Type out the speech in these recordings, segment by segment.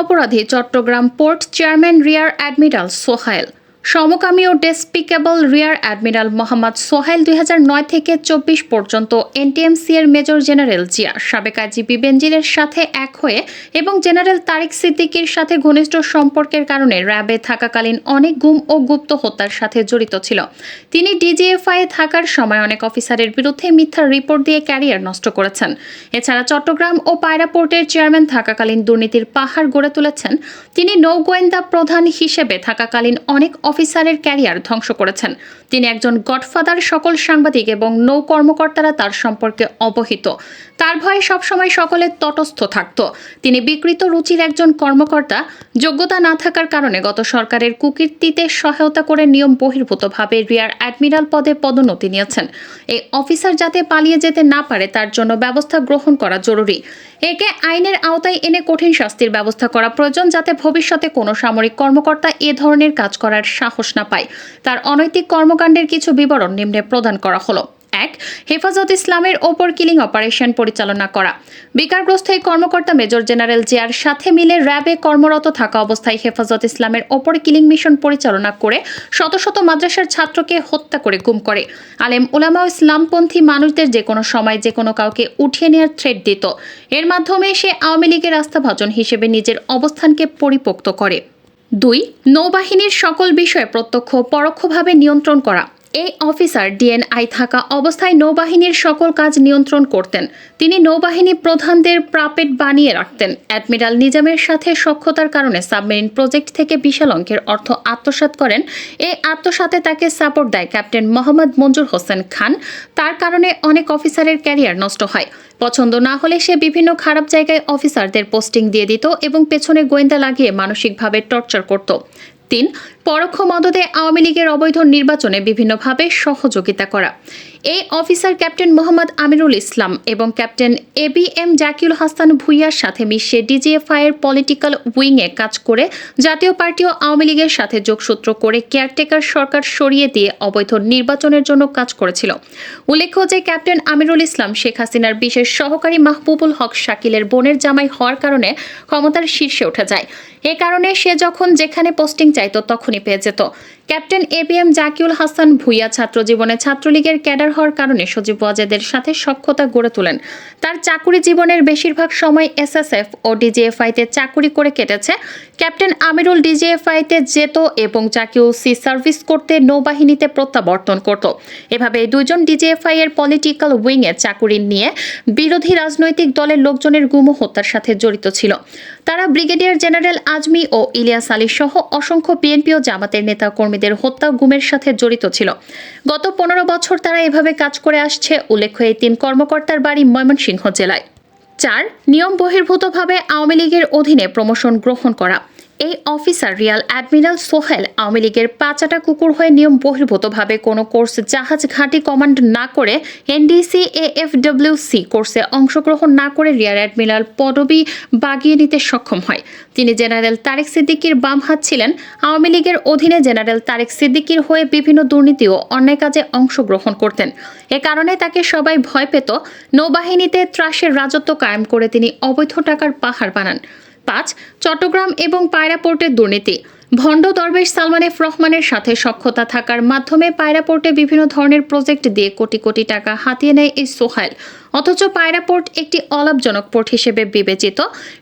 অপরাধী Chattogram port chairman rear admiral Sohail সমকামী ও despicable rear admiral Mohammad Sohail দুই থেকে চব্বিশ পর্যন্ত এনটিএমসি এর মেজর জেনারেল জিয়া, সাবেক আইজিপি বেঞ্জিরের সাথে এক হয়ে এবং জেনারেল তারিক সিদ্দিকীর সাথে ঘনিষ্ঠ সম্পর্কের কারণে র্যাবে থাকাকালীন অনেক গুম ও গুপ্ত হত্যার সাথে জড়িত ছিল। তিনি ডিজিএফআই থাকার সময় অনেক অফিসারের বিরুদ্ধে মিথ্যা রিপোর্ট দিয়ে ক্যারিয়ার নষ্ট করেছেন। এছাড়া চট্টগ্রাম ও পায়রা পোর্টের চেয়ারম্যান থাকাকালীন দুর্নীতির পাহাড় গড়ে তুলেছেন। তিনি নৌগোয়েন্দা প্রধান হিসেবে থাকাকালীন অনেক অফিসারের ক্যারিয়ার ধ্বংস করেছেন। তিনি একজন গডফাদার, সকল সাংবাদিক এবং নৌ কর্মকর্তারা তার সম্পর্কে অবহিত। তার ভয়ে সবসময় সকলে তটস্থ থাকত। তিনি বিকৃত রুচির একজন কর্মকর্তা। যোগ্যতা না থাকার কারণে গত সরকারের কুকীর্তিতে সহায়তা করে নিয়ম বহির্ভূতভাবে রিয়ার অ্যাডমিরাল পদে পদোন্নতি নিয়েছেন। এই অফিসার যাতে পালিয়ে যেতে না পারে, তার জন্য ব্যবস্থা গ্রহণ করা জরুরি। একে আইনের আওতায় এনে কঠিন শাস্তির ব্যবস্থা করা প্রয়োজন, যাতে ভবিষ্যতে কোনো সামরিক কর্মকর্তা এ ধরনের কাজ করার সাহস না পায়। তার অনৈতিক কর্মকাণ্ডের কিছু বিবরণ নিম্নে প্রদান করা হলো। এক, হেফাজত ইসলামের ওপর কিলিং অপারেশন পরিচালনা করা। বিকারগ্রস্ত এই কর্মকর্তা মেজর জেনারেল জিয়ার সাথে মিলে র্যাবে কর্মরত থাকা অবস্থায় হেফাজত ইসলামের ওপর কিলিং মিশন পরিচালনা করে শত শত মাদ্রাসার ছাত্রকে হত্যা করে গুম করে। আলেম উলামা ও ইসলামপন্থী মানুষদের যে কোনো সময় যে কোনো কাউকে উঠিয়ে নেওয়ার থ্রেট দিত। এর মাধ্যমে সে আওয়ামী লীগের আস্থাভাজন হিসেবে নিজের অবস্থানকে পরিপোক্ত করে। দুই নৌবাহিনীর সকল বিষয়ে প্রত্যক্ষ পরোক্ষভাবে নিয়ন্ত্রণ করা। এই অফিসার ডিএনআই থাকা অবস্থায় নৌবাহিনীর সকল কাজ নিয়ন্ত্রণ করতেন। তিনি নৌবাহিনী প্রধানদের প্রাপেট বানিয়ে রাখতেন। অ্যাডমিরাল নিজামের সাথে সক্ষতার কারণে সাবমেরিন প্রজেক্ট থেকে বিশাল অঙ্কের অর্থ আত্মসাৎ করেন। এই আত্মসাতে তাকে সাপোর্ট দেয় ক্যাপ্টেন মোহাম্মদ মঞ্জুর হোসেন খান। তার কারণে অনেক অফিসারের ক্যারিয়ার নষ্ট হয়। পছন্দ না হলে সে বিভিন্ন খারাপ জায়গায় অফিসারদের পোস্টিং দিয়ে দিত এবং পেছনে গোয়েন্দা লাগিয়ে মানসিকভাবে টর্চার করত। তিন পরোক্ষ মদদে আওয়ামী লীগের অবৈধ নির্বাচনে বিভিন্নভাবে সহযোগিতা করা। এই অফিসার ক্যাপ্টেন মোহাম্মদ আমিরুল ইসলাম এবং captain A B M Zakiul Hasan ভুইয়ার সাথে মিশে ডিজিএফআই এর পলিটিক্যাল উইংয়ে কাজ করে জাতীয় পার্টি ও আওয়ামী লীগের সাথে যোগসূত্র করে কেয়ারটেকার সরকার সরিয়ে দিয়ে অবৈধ নির্বাচনের জন্য কাজ করেছিল। উল্লেখ্য যে ক্যাপ্টেন আমিরুল ইসলাম, শেখ হাসিনার বিশেষ সহকারী মাহবুবুল হক শাকিলের বোনের জামাই হওয়ার কারণে ক্ষমতার শীর্ষে উঠে যায়। এ কারণে সে যখন যেখানে পোস্টিং চাইতো তখনই পেয়ে যেত। Captain A B M Zakiul Hasan Bhuiyan ছাত্র জীবনে ছাত্রলীগের ক্যাডার হওয়ার কারণে সজীব ওয়াজেদের সাথে সক্ষতা গড়ে তোলেন। তার চাকুরি জীবনের বেশিরভাগ সময় এসএসএফ ও ডিজিএফআইতে চাকুরি করে কেটেছে। ক্যাপ্টেন আমিরুল ডিজিএফআইতে যেত এবং জাকিউল সি সার্ভিস করতে নৌবাহিনীতে প্রত্যাবর্তন করত। এভাবে দুজন ডিজিএফআই এর পলিটিক্যাল উইংয়ে চাকুরি নিয়ে বিরোধী রাজনৈতিক দলের লোকজনের গুম হত্যার সাথে জড়িত ছিল। তারা ব্রিগেডিয়ার জেনারেল আজমি ও ইলিয়াস আলী সহ অসংখ্য বিএনপি ও জামাতের নেতা কর্মীদের হত্যা গুমের সাথে জড়িত ছিল। গত পনেরো বছর তারা এভাবে কাজ করে আসছে, উল্লেখ্য এই তিন কর্মকর্তার বাড়ি ময়মনসিংহ জেলায়। চার, নিয়ম বহির্ভূতভাবে আওয়ামী লীগের অধীনে প্রমোশন গ্রহণ করা। এই officer rear admiral Sohel Awami লীগের পাঁচাটা কুকুর হয়ে নিয়ম বহির্ভূতভাবে কোনো কোর্স জাহাজ ঘাঁটি কমান্ড না করে এনডিসি এএফডব্লিউসি কোর্সে অংশগ্রহণ না করে রিয়ার অ্যাডমিরাল পদবি বাগিয়ে নিতে সক্ষম হয়। তিনি জেনারেল তারেক সিদ্দিকির বাম হাত ছিলেন। আওয়ামী লীগের অধীনে জেনারেল তারেক সিদ্দিকির হয়ে বিভিন্ন দুর্নীতি ও অন্যায় কাজে অংশগ্রহণ করতেন। এ কারণে তাকে সবাই ভয় পেত। নৌবাহিনীতে ত্রাসের রাজত্ব কায়েম করে তিনি অবৈধ টাকার পাহাড় বানান। পাঁচ চট্টগ্রাম এবং পায়রাপোর্টের দুর্নীতি। ভণ্ড দরবেশ সালমান এফ রহমানের সাথে সক্ষতা থাকার মাধ্যমে পায়রা পোর্টে বিভিন্ন ধরনের প্রজেক্ট দিয়ে কোটি কোটি টাকা হাতিয়ে নেয় এই সোহাইল। অথচ পায়রা পোর্ট একটি অলাভজনক পোর্ট হিসেবে বিবেচিত।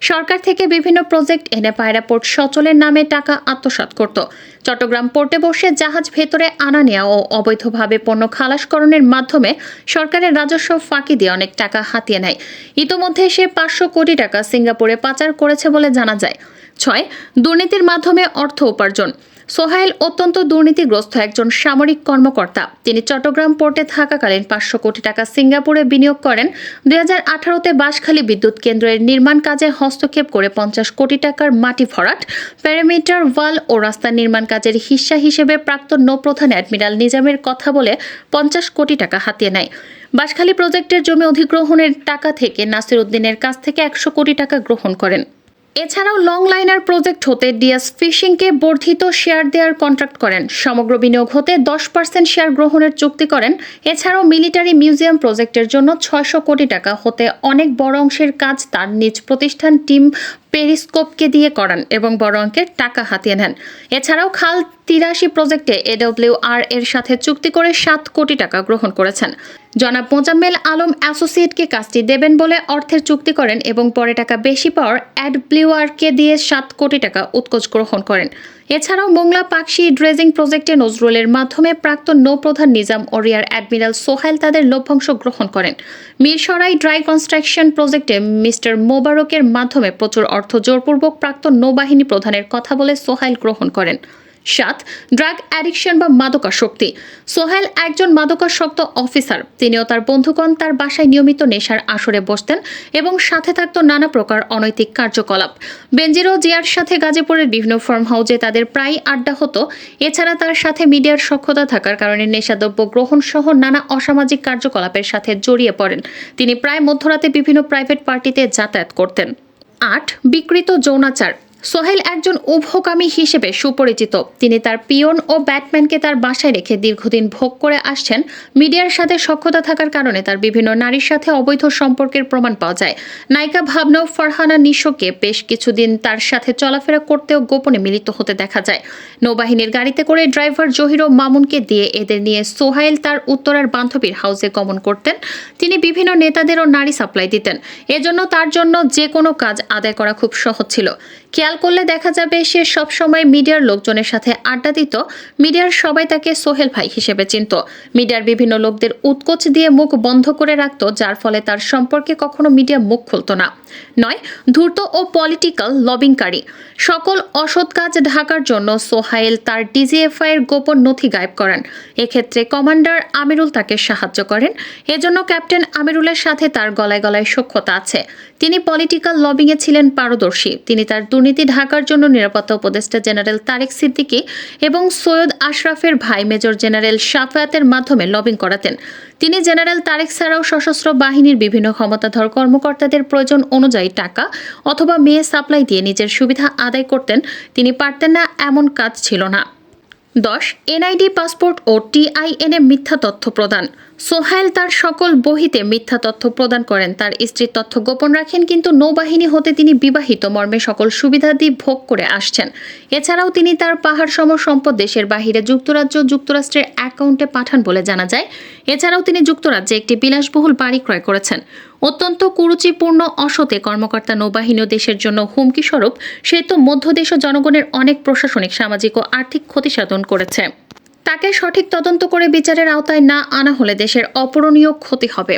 সরকার থেকে বিভিন্ন প্রজেক্ট এনে পায়রা পোর্ট সচলের নামে টাকা আত্মসাৎ করত। চট্টগ্রাম পোর্টে বসে জাহাজ ভেতরে আনা নেওয়া ও অবৈধভাবে পণ্য খালাসকরণের মাধ্যমে সরকারের রাজস্ব ফাঁকি দিয়ে অনেক টাকা হাতিয়ে নেয়। ইতোমধ্যে সে পাঁচশো কোটি টাকা সিঙ্গাপুরে পাচার করেছে বলে জানা যায়। ছয়, দুর্নীতির মাধ্যমে অর্থ উপার্জন। সোহাইল অত্যন্ত দুর্নীতিগ্রস্ত একজন সামরিক কর্মকর্তা। তিনি চট্টগ্রাম পোর্টে থাকাকালীন পাঁচশো কোটি টাকা সিঙ্গাপুরে বিনিয়োগ করেন। দুই হাজার আঠারোতে বাঁশখালী বিদ্যুৎ কেন্দ্রের নির্মাণ কাজে হস্তক্ষেপ করে পঞ্চাশ কোটি টাকার মাটি ভরাট। প্যারামিটার ওয়াল ও রাস্তা নির্মাণ কাজের হিস্সা হিসেবে প্রাক্তন নৌপ্রধান অ্যাডমিরাল নিজামের কথা বলে পঞ্চাশ কোটি টাকা হাতিয়ে নেয়। বাঁশখালী প্রজেক্টের জমি অধিগ্রহণের টাকা থেকে নাসির উদ্দিনের কাছ থেকে একশো কোটি টাকা গ্রহণ করেন। এছাড়াও লং লাইনার প্রজেক্ট হতে ডিএস ফিশিংকে বর্ধিত শেয়ার দেওয়ার কন্ট্রাক্ট করেন। সমগ্র বিনিয়োগ হতে দশ পার্সেন্ট শেয়ার গ্রহণের চুক্তি করেন। এছাড়াও মিলিটারি মিউজিয়াম প্রজেক্টের জন্য ছয়শো কোটি টাকা হতে অনেক বড় অংশের কাজ তার নিজ প্রতিষ্ঠান টিম পেরিস্কোপকে দিয়ে করান এবং বড় অঙ্কের টাকা হাতিয়ে নেন। এছাড়াও খাল তিরাশি প্রজেক্টে এডব্লিউ আর এর সাথে চুক্তি করে সাত কোটি টাকা গ্রহণ করেছেন। জনাব মোজাম্মেল আলম অ্যাসোসিয়েটকে কাজটি দেবেন বলে অর্থের চুক্তি করেন এবং পরে টাকা বেশি পাওয়ার অ্যাডব্লিউআরকে দিয়ে সাত কোটি টাকা উৎকোচ গ্রহণ করেন। এছাড়াও মোংলা পাকশি ড্রেজিং প্রজেক্টে নজরুলের মাধ্যমে প্রাক্তন নৌপ্রধান নিজাম ওরিয়ার অ্যাডমিরাল সোহেল তাদের লভ্যাংশ গ্রহণ করেন। মিরসরাই ড্রাই কনস্ট্রাকশন প্রজেক্টে মিস্টার মোবারকের মাধ্যমে প্রচুর অর্থ জোরপূর্বক প্রাক্তন নৌবাহিনী প্রধানের কথা বলে সোহেল গ্রহণ করেন। সাত ড্রাগ অ্যাডিকশন বা মাদকাসক্তি। সোহেল একজন মাদকাসক্ত অফিসার তিনিও তার বন্ধুগণ তার বাসায় নিয়মিত নেশার আসরে বসতেন এবং সাথে থাকত নানা প্রকার অনৈতিক কার্যকলাপ। বেঞ্জিরো জিয়ার সাথে গাজীপুরের বিভিন্ন ফার্ম হাউজে তাদের প্রায় আড্ডা হতো। এছাড়া তার সাথে মিডিয়ার সক্ষতা থাকার কারণে নেশাদ্রব্য গ্রহণ সহ নানা অসামাজিক কার্যকলাপের সাথে জড়িয়ে পড়েন। তিনি প্রায় মধ্যরাতে বিভিন্ন প্রাইভেট পার্টিতে যাতায়াত করতেন। আট, বিকৃত যৌনাচার। সোহেল একজন উভকামী হিসেবে সুপরিচিত। তিনি তার পিয়ন ও ব্যাটম্যানকে তার বাসায় রেখে দীর্ঘদিন ভোগ করে আসছেন। মিডিয়ার সাথে সক্ষতা থাকার কারণে তার বিভিন্ন নারীর সাথে অবৈধ সম্পর্কের প্রমাণ পাওয়া যায়। নায়িকা ভাবনাও ফারহানা নিশোকে বেশ কিছুদিন তার সাথে চলাফেরা করতেও গোপনে মিলিত হতে দেখা যায়। নৌবাহিনীর গাড়িতে করে ড্রাইভার জহির ও মামুনকে দিয়ে এদের নিয়ে সোহাইল তার উত্তরার বান্ধবীর হাউসে গমন করতেন। তিনি বিভিন্ন নেতাদেরও নারী সাপ্লাই দিতেন। এজন্য তার জন্য যে কোনো কাজ আদায় করা খুব সহজ ছিল। খেয়াল করলে দেখা যাবে সে সবসময় মিডিয়ার লোকজনের সাথে আড্ডা দিত। মিডিয়ার সবাই তাকে সোহেল ভাই হিসেবে চিনত। মিডিয়ার বিভিন্ন লোকদের উৎকোচ দিয়ে মুখ বন্ধ করে রাখত, যার ফলে তার সম্পর্কে কখনো মিডিয়া মুখ খুলত না। নয়, ধূর্ত ও পলিটিক্যাল লবিংকারী। সকল অসৎ কাজ ঢাকার জন্য সোহাইল তার ডিজিএফআই এর গোপন নথি গায়েব করেন। এক্ষেত্রে কমান্ডার আমিরুল তাকে সাহায্য করেন। এজন্য ক্যাপ্টেন আমিরুলের সাথে তার গলায় গলায় সখ্যতা আছে। তিনি পলিটিক্যাল লবিংয়ে ছিলেন পারদর্শী। তিনি তার দুর্নীতি ঢাকার জন্য নিরাপত্তা উপদেষ্টা জেনারেল তারেক সিদ্দিকী এবং সৈয়দ আশরাফের ভাই মেজর জেনারেল সাফায়াতের মাধ্যমে লবিং করাতেন। তিনি জেনারেল তারেক ছাড়াও সশস্ত্র বাহিনীর বিভিন্ন ক্ষমতাধর কর্মকর্তাদের প্রয়োজন অনুযায়ী টাকা অথবা মেয়ে সাপ্লাই দিয়ে নিজের সুবিধা আদায় করতেন। তিনি পারতেন না, এমন কাজ ছিল না। দশ, এনআইডি, পাসপোর্ট ও টিআইএনএ মিথ্যা তথ্য প্রদান। সোহাইল তার সকল বহিতে মিথ্যা তথ্য প্রদান করেন। তার স্ত্রীর তথ্য গোপন রাখেন, কিন্তু নৌবাহিনী হতে তিনি বিবাহিত। মর্মে সকল সুবিধাদি ভোগ করে আসছেন। এছাড়াও তিনি তার পাহাড় সম সম্পদ দেশের বাহিরে যুক্তরাজ্য যুক্তরাষ্ট্রের অ্যাকাউন্টে পাঠান বলে জানা যায়। এছাড়াও তিনি যুক্তরাজ্যে একটি বিলাসবহুল বাড়ি ক্রয় করেছেন। অত্যন্ত কুরুচিপূর্ণ অসতে কর্মকর্তা নৌবাহিনী দেশের জন্য হুমকি স্বরূপ সে তো মধ্যদেশ জনগণের অনেক প্রশাসনিক, সামাজিক ও আর্থিক ক্ষতি সাধন করেছে। তাকে সঠিক তদন্ত করে বিচারের আওতায় না আনা হলে দেশের অপূরণীয় ক্ষতি হবে।